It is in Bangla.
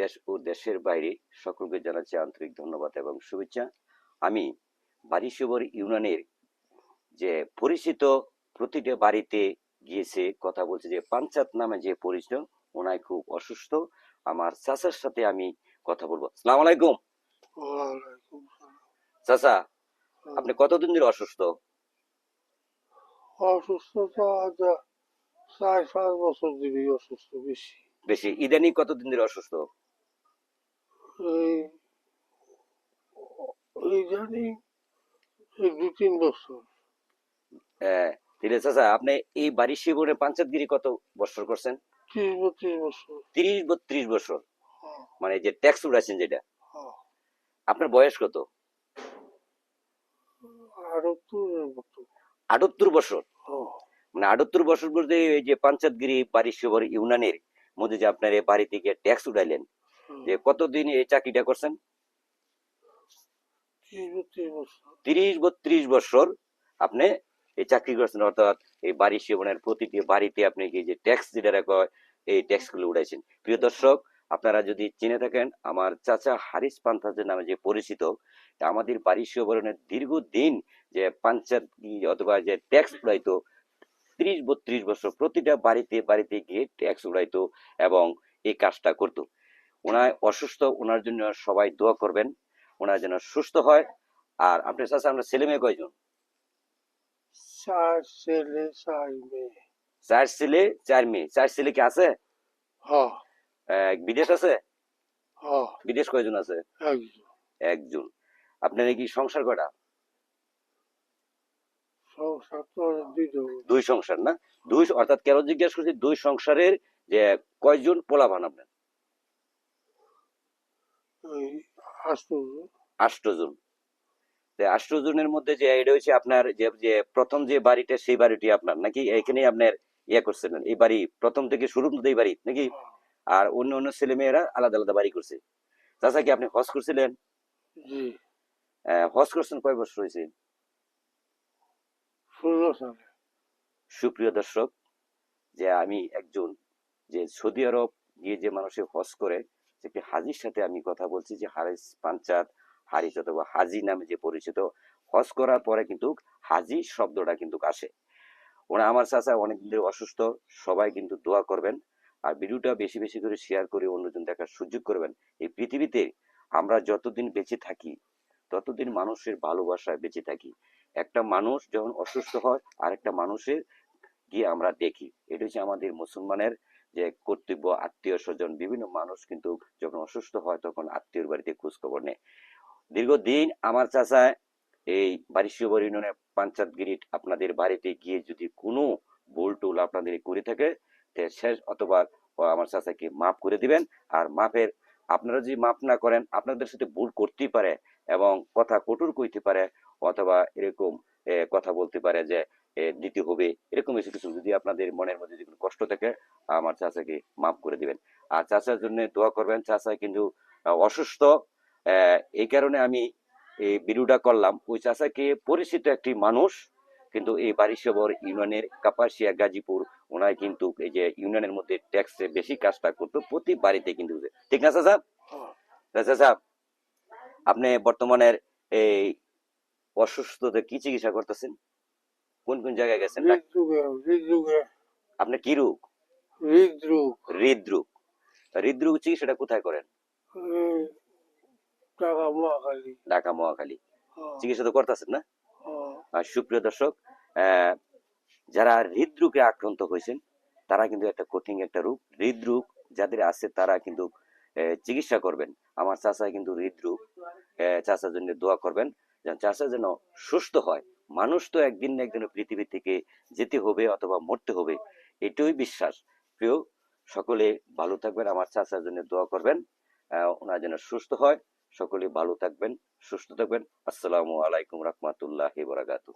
দেশ ও দেশের বাইরে সকলকে জানাচ্ছি আন্তরিক ধন্যবাদ এবং শুভেচ্ছা। আমি বাড়ি বারিশবর ইউনিয়নের যে পরিচিত প্রতিটা বাড়িতে গিয়েছে কথা বলছে যে পাঞ্চাত নামে যে পরিচিত ওনায় খুব অসুস্থ। আমার চাচার সাথে আমি কথা বলব। সালাম আলাইকুম। চাচা আপনি কতদিন ধরে অসুস্থ? অসুস্থতা আজ চার পাঁচ বছর ধরে অসুস্থ বেশি। বেশি। ইদানিং কতদিন ধরে অসুস্থ? দু তিন বছর। ঠিক আছে চাচা আপনি এই শিবনে পাঞ্চাতগিরি কত বছর করছেন? ত্রিশ বত্রিশ বছর। হ্যাঁ, মানে যে ট্যাক্স উঠাইছেন যেটা। হ্যাঁ। আপনার বয়স কত? আটাত্তর বছর? হ্যাঁ, মানে আটাত্তর বছর বলতে এই যে পাঞ্চাতগিরি বারিশবর ইউনিয়নের মধ্যে যে আপনার এই বাড়ি থেকে ট্যাক্স উঠাইলেন হ্যাঁ। যে কতদিন এই চাকরিটা করছেন? ত্রিশ বত্রিশ বছর আপনি এই চাকরি করছেন, অর্থাৎ এই বাড়ি সেবনের প্রতিটি বাড়িতে আপনি কি যে ট্যাক্স যেটা কয়, এই ট্যাক্সগুলো উঠাইছেন। প্রিয় দর্শক, আপনারা যদি চিনে থাকেন, আমার চাচা হারিস পান্থাজের নামে যে পরিচিত আমাদের বাড়ি সেবনের দীর্ঘদিন যে পাঞ্চায়েত অথবা যে ট্যাক্স উড়াইতো ত্রিশ বত্রিশ বছর প্রতিটা বাড়িতে বাড়িতে গিয়ে ট্যাক্স উড়াইতো এবং এই কাজটা করতো। ওনার অসুস্থ ওনার জন্য সবাই দোয়া করবেন। ওনার যেন সুস্থ হয়। আর আপনার চাচা আমরা ছেলে মেয়ে কয়জন? চার ছেলে চার মেয়ে। চার ছেলে চার মেয়ে। চার ছেলে কি আছে? হ্যাঁ বিদেশ আছে? বিদেশ কয়জন আছে? একজন। আপনার কি সংসার কটা দুই সংসার না? দুই অর্থাৎ কেন জিজ্ঞেস করছি দুই সংসারের যে কয়জন পোলাপান আপনার? আষ্টজন আষ্টজনের মধ্যে যে এটা হচ্ছে আপনার যে যে প্রথম যে বাড়িটা সেই বাড়িটি আপনার নাকি এখানেই আপনার ইয়ে করছিলেন? এই বাড়ি প্রথম থেকে শুরু এই বাড়ি নাকি? আর অন্য অন্য ছেলে মেয়েরা আলাদা আলাদা বাড়ি করছে। চাচা কি আপনি হজ করছিলেন? হজ করছেন কয় বছর হয়েছে? সুপ্রিয় দর্শক যে আমি একজন যে সৌদি আরব গিয়ে যে মানুষের হজ করে একটি হাজির সাথে আমি কথা বলছি যে হারিস পাঞ্চাত, হারিস অথবা হাজি নামে যে পরিচিত, হজ করার পরে কিন্তু হাজি শব্দটা কিন্তু আসে। ওরা আমার চাচা অনেকদিন ধরে অসুস্থ, সবাই কিন্তু দোয়া করবেন। আর ভিডিওটা বেশি বেশি করে শেয়ার করে অন্যজন দেখার সুযোগ করবেন। এই পৃথিবীতে আমরা যতদিন বেঁচে থাকি, ততদিন মানুষের ভালোবাসায় বেঁচে থাকি। একটা মানুষ যখন অসুস্থ হয় আর একটা মানুষের গিয়ে আমরা দেখি। এটা হচ্ছে আমাদের মুসলমানের যে কর্তব্য আত্মীয় স্বজন, বিভিন্ন মানুষ কিন্তু যখন অসুস্থ হয় তখন আত্মীয়র বাড়িতে খোঁজ খবর নেয়। দীর্ঘদিন আমার চাচায় এই বারিশিবর ইউনিয়নের পাঞ্চায়েতগিরি আপনাদের বাড়িতে গিয়ে যদি কোনো ভুল টুল আপনাদের করে থাকে শেষ অথবা আমার চাচাকে মাফ করে দিবেন। আর মাফের, আপনারা যদি মাফ না করেন, আপনাদের সাথে ভুল করতেই পারে এবং কথা কঠোর কইতে পারে অথবা এরকম কথা বলতে পারে যে দিতে হবে এরকম কিছু কিছু যদি আপনাদের মনের মধ্যে যদি কোনো কষ্ট থাকে আমার চাচাকে মাফ করে দিবেন। আর চাচার জন্য দোয়া করবেন চাচা কিন্তু অসুস্থ এই কারণে আমি এই ভিডিওটা করলাম। ওই চাচাকে পরিচিত একটি মানুষ কিন্তু এই বারিশবর ইউনিয়নের কাপাসিয়া গাজীপুর ওনায় কিন্তু এই যে ইউনিয়নের মধ্যে ট্যাক্সে বেশি কাজটা করতো প্রতি বাড়িতে কিন্তু ঠিক না চাচা? হ্যাঁ। চাচা আপনি বর্তমানের এই অসুস্থতা কি চিকিৎসা করতেছেন? কোন কোন জায়গায় গেছেন হৃদরোগে হৃদরোগে। আপনি কি রোগ? হৃদরোগ। হৃদরোগ। হৃদরোগ চিকিৎসাটা কোথায় করেন? মহাখালী। ঢাকা মহাখালী। হ্যাঁ, চিকিৎসা তো করতেছেন না? হ্যাঁ, আর সুপ্রিয় দর্শক যারা হৃদরোগে আক্রান্ত হয়েছেন তারা কিন্তু একটা কঠিন একটা রোগ। হৃদরোগ যাদের আছে তারা কিন্তু চিকিৎসা করবেন। আমার চাচা কিন্তু হৃদরোগ। চাচার জন্য দোয়া করবেন। চাচা যেন সুস্থ হয়, মানুষ তো একদিন না একদিন পৃথিবী থেকে যেতে হবে অথবা মরতে হবে, এটাই বিশ্বাস। প্রিয় সকলে ভালো থাকবেন, আমার চাষার জন্য দোয়া করবেন ওনার যেন সুস্থ হয়, সকলে ভালো থাকবেন, সুস্থ থাকবেন। আসসালামু আলাইকুম রহমতুল্লাহ বরাকাতু